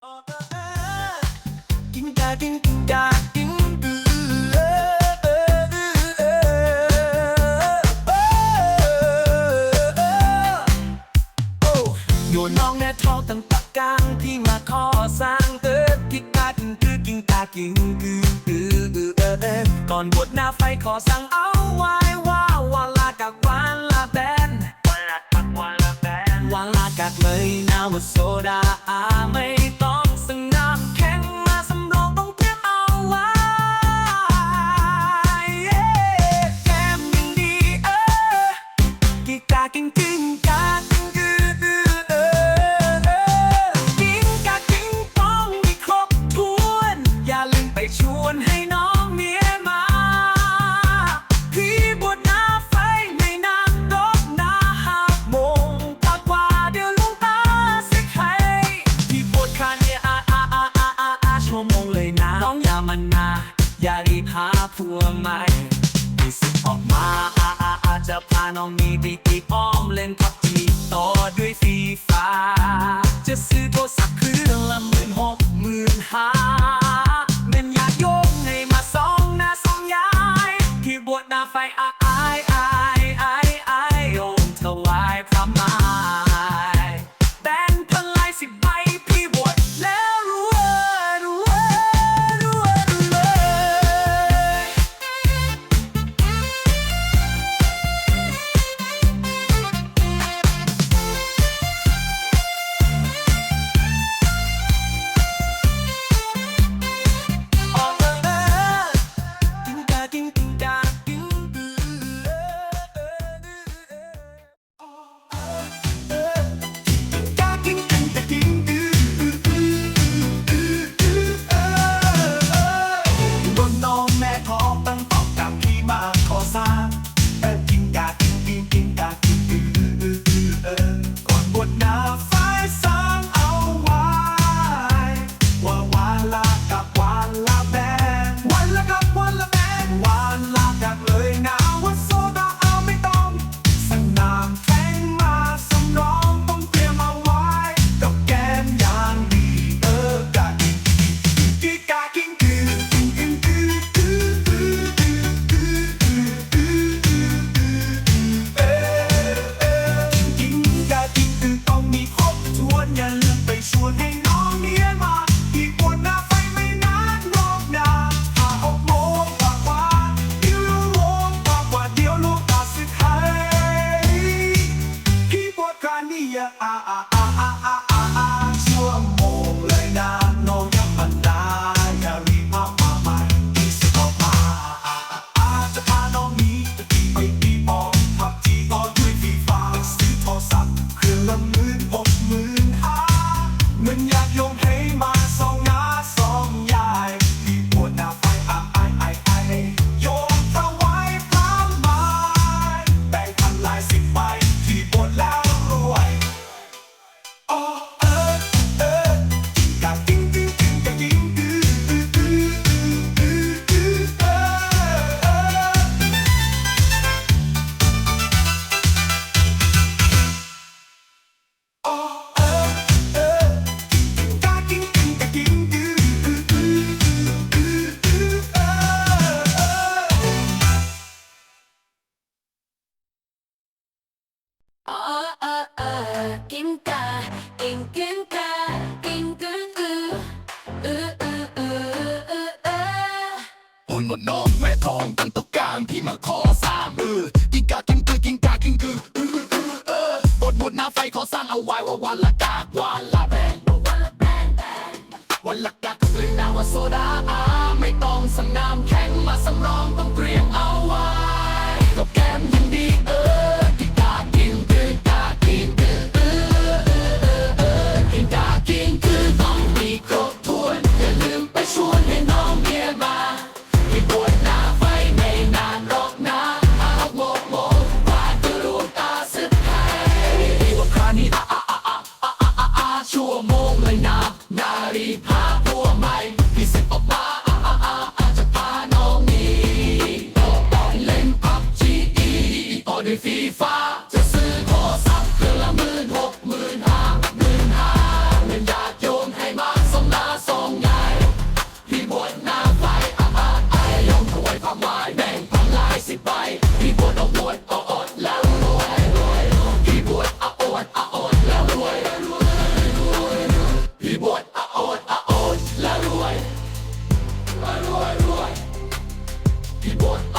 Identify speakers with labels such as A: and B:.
A: น้องแน่ทอตั้งปากกางที่มาขอสร้งเอิกาดคือกิงกากิงกืก่อนบวหน้าไฟขอสั่งเอาไว้ว่าวลากักวานลาแบนวลากักวาลนวาลากัโซดาาอย่ารีบหาผัวใหม่มีสิออกมาอาอาอาจะพาน้องมีไปตีอ้อมเล่นพับจีต่อด้วยฟีฟ้าจะซื้อโทร ย
B: หมดน้องแม่ทองตั้งตะกลางพี่มาขอสร้างเออกินกากินกือกินกากินกือเออบดบทหน้าไฟขอสร้างเอาไว้ว่าวันละกากวันละแบงวันละแบงวันละกากหรือนาว่าโซดาอาไม่ต้องสั่งน้ำแข็งมาสำรองต้องเตรียมเอา What?